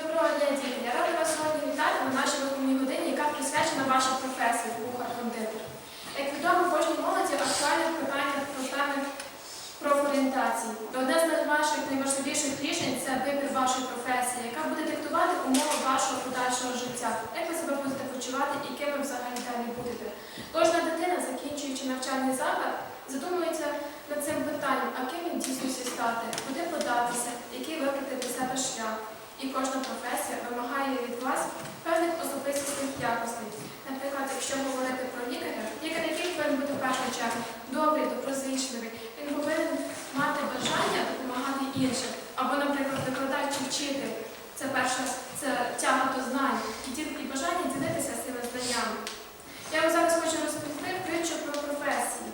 Доброго дня, діти! Я рада вас сьогодні вітати на нашій виховній годині, яка присвячена вашій професії кухар-кондитер. Як відомо, кожній молоді актуальне питання про теми профорієнтації. І Одне з ваших найважливіших рішень це вибір вашої професії, яка буде диктувати умови вашого подальшого життя. Як ви себе будете почувати і ким ви взагалі далі будете. Кожна дитина, закінчуючи навчальний заклад, задумується над цим питанням, а ким він дійсності стати, куди податися, який вибрати для себе шлях. І кожна професія вимагає від вас певних особистісних якостей. Наприклад, якщо говорити про лікаря, лікар який повинен бути в першу чергу добрий, доброзичливий, він повинен мати бажання допомагати іншим. Або, наприклад, викладач чи вчитель. Це перше, це тяга до знань і і бажання ділитися цими знаннями. Я вам зараз хочу розповісти притчу про професії.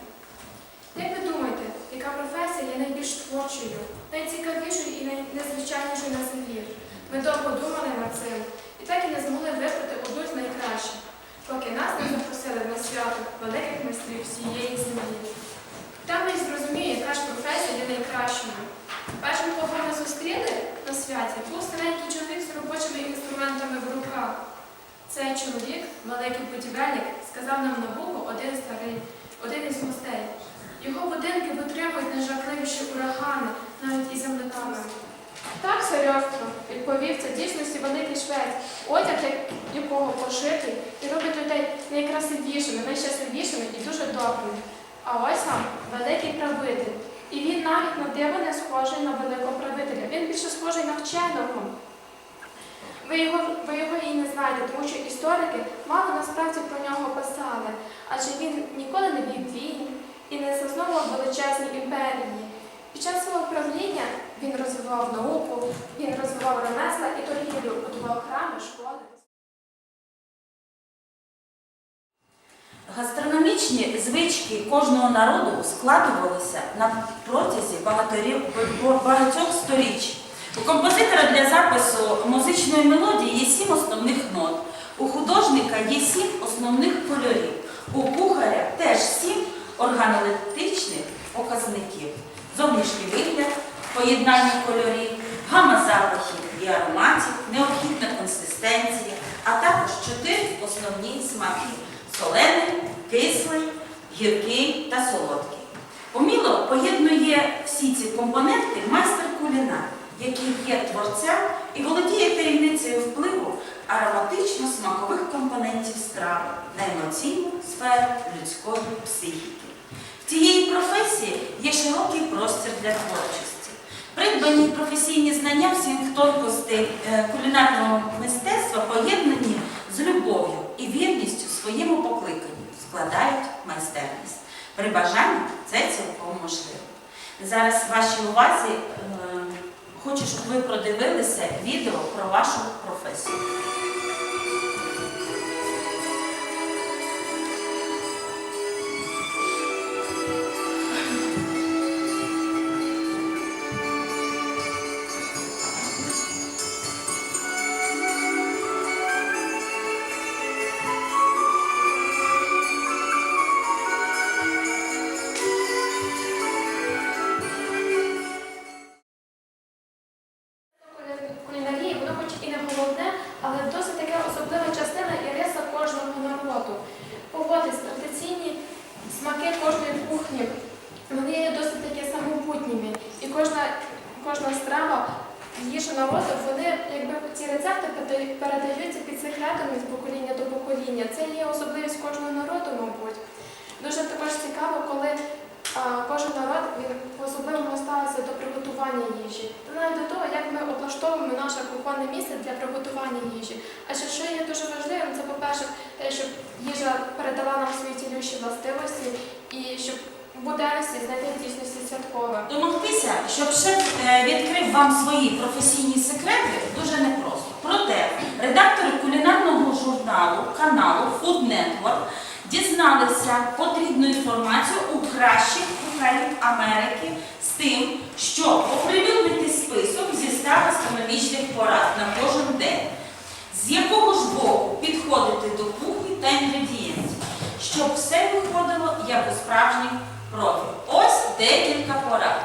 Як ви думаєте, яка професія є найбільш творчою, найцікавішою і найнезвичайнішою на землі? Ми довго думали над цим і так і не змогли вибрати одну з найкращих, поки нас не запросили на свято великих майстрів всієї землі. Там ми й зрозуміємо, яка ж професія є найкращою. Першим, кого ми зустріли на святі, був старенький чоловік з робочими інструментами в руках. Цей чоловік, великий будівельник, сказав нам на вухо один старий, один із гостей. Його будинки витримують найжахливіші урагани, навіть і землеками. Так, серйозно, відповів це дійсності великий швець, одяг якого пошитий і робить людей найкрасивішими, найщасливішими і дуже добрими. А ось вам великий правитель. І він навіть на диво не схожий на великого правителя. Він більше схожий на вченого. Ви його, ви його і не знаєте, тому що історики мало насправді про нього писали, адже він ніколи не вів війн і не засновував величезні імперії. Під час свого правління він розвивав науку, він розвивав ремесла і торгівлю, будував храми, школи. Гастрономічні звички кожного народу складувалися на протязі багатьох сторіч. У композитора для запису музичної мелодії є сім основних нот. У художника є сім основних кольорів. У кухаря теж сім органолептичних показників. Зовнішній вигляд, поєднання кольорів, гама запахів і ароматів, необхідна консистенція, а також чотири основні смаки солений, кислий, гіркий та солодкий. Уміло поєднує всі ці компоненти майстер кулінар, який є творцем і володіє таємницею впливу ароматично-смакових компонентів страви на емоційну сферу людської психіки. В професії є широкий простір для творчості. Придбані професійні знання всіх тонкостей кулінарного мистецтва поєднані з любов'ю і вірністю своєму покликанню, складають майстерність. При бажанні це цілком можливо. Зараз вашій увазі е, хочу, щоб ви продивилися відео про вашу смаки кожної кухні, вони є досить такі самобутніми. І кожна, кожна страва, їжа народу, вони якби ці рецепти передаються під секретами з покоління до покоління. Це є особливість кожного народу, мабуть. Дуже також цікаво, коли а, кожен народ він по-особливому ставиться до приготування їжі. Та навіть до того, як ми облаштовуємо наше кухонне місце для приготування їжі. А ще що є дуже важливим, це по-перше, те, щоб їжа передала нам свої цілющі властивості і щоб в буденності знайти дійсності святкове. Домогтися, щоб шеф е, відкрив вам свої професійні секрети, дуже непросто. Проте редактори кулінарного журналу каналу Food Network дізналися потрібну інформацію у кращих кухарів Америки з тим, що оприлюднити список зі 100 гастрономічних порад на кожен день, з якого ж боку підходити до кухні та інгредієнтів, щоб все виходило як у справжніх профі. Ось декілька порад.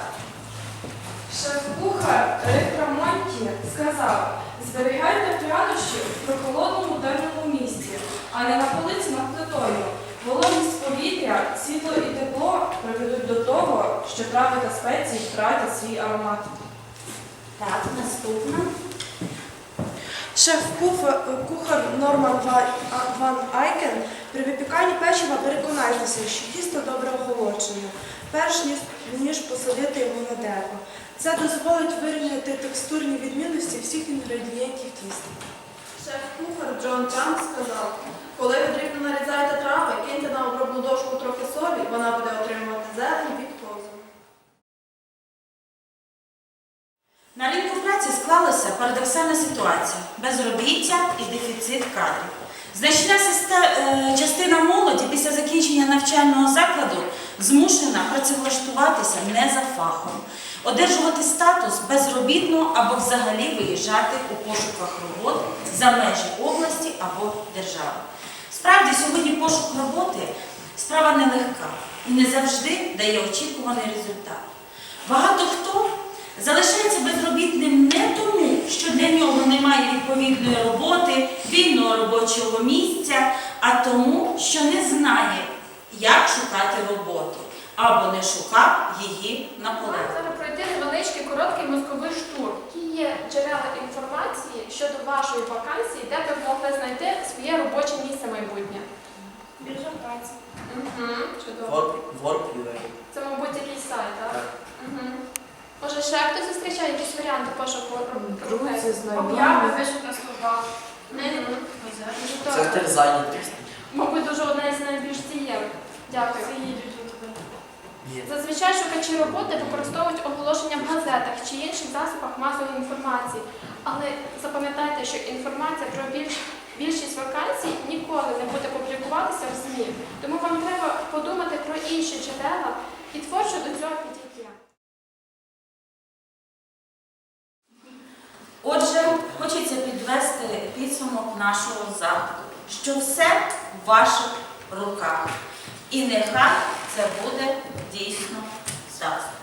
Шеф-кухар Рик Рамонті сказав, зберігайте прянощі в прохолодному темному місці, а не на полиці над плитою. Вологість повітря, світло і тепло що трави та спеції втратять свій аромат. Так, наступна. Шеф-кухар Норман Ван Айкен при випіканні печива переконайтеся, що тісто добре охолоджене, перш ніж, посадити його на деко. Це дозволить вирівняти текстурні відмінності всіх інгредієнтів тіста. Шеф-кухар Джон Чан сказав, коли ви дрібно нарізаєте трави, киньте на обробну дошку трохи солі, вона буде отримувати зелень від козу. На ринку праці склалася парадоксальна ситуація безробіття і дефіцит кадрів. Значна е, частина молоді після закінчення навчального закладу змушена працевлаштуватися не за фахом, одержувати статус безробітного або взагалі виїжджати у пошуках роботи за межі області або держави. Справді, сьогодні пошук роботи справа нелегка і не завжди дає очікуваний результат. Багато хто залишається безробітним не тому, що для нього немає відповідної роботи, вільного робочого місця, а тому, що не знає, як шукати роботу або не шукав її наполегливо. зараз пройти невеличкий короткий мозковий штурм. Які є джерела інформації щодо вашої вакансії, де ви могли знайти своє робоче місце майбутнє? Біржа праці. Угу, чудово. Work, work.ua. Це, мабуть, якийсь сайт, так? Так. Угу. Може, ще хтось зустрічає якісь варіанти пошуку роботи? Друзі, знайомі. Об'яви, вишик на словах. Центр зайнятості. Мабуть, дуже одне з найбільш дієвих. Дякую. Є. Зазвичай шукачі роботи використовують оголошення в газетах чи інших засобах масової інформації. Але запам'ятайте, що інформація про більш, більшість вакансій ніколи не буде публікуватися в ЗМІ. Тому вам треба подумати про інші джерела і творчо до цього підійти. Отже, хочеться підвести підсумок нашого заходу, що все в ваших руках. І нехай це буде дійсно так.